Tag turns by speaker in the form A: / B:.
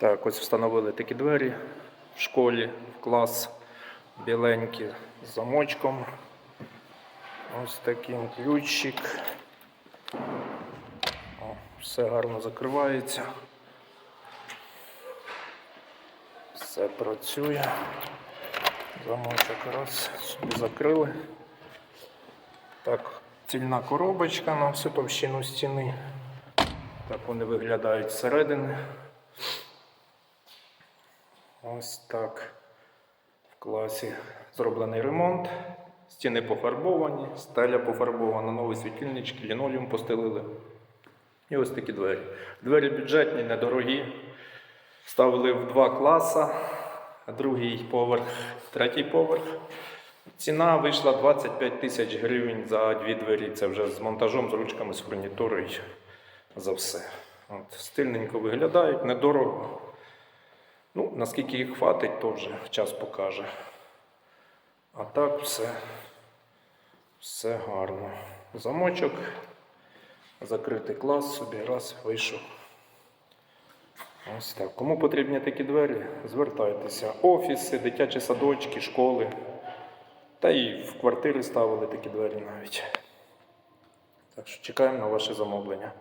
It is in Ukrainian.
A: Так, ось встановили такі двері в школі, в клас. Біленькі з замочком. Ось таким ключик. О, все гарно закривається. Все працює. Замочок раз собі закрили. Так, цільна коробочка на всю товщину стіни. Так вони виглядають зсередини. Ось так. В класі зроблений ремонт. Стіни пофарбовані, стеля пофарбована, нові світильнички, лінолеум постелили. І ось такі двері. Двері бюджетні, недорогі. Ставили в два класи, другий поверх, третій поверх. Ціна вийшла 25 тисяч гривень за дві двері. Це вже з монтажом, з ручками, з фурнітурою за все. От, стильненько виглядають, недорого. Ну, наскільки їх хватить, то вже час покаже. А так все, все гарно. Замочок, закритий клас собі, раз, вийшов. Ось так. Кому потрібні такі двері, звертайтеся. Офіси, дитячі садочки, школи. Та і в квартири ставили такі двері навіть. Так що чекаємо на ваше замовлення.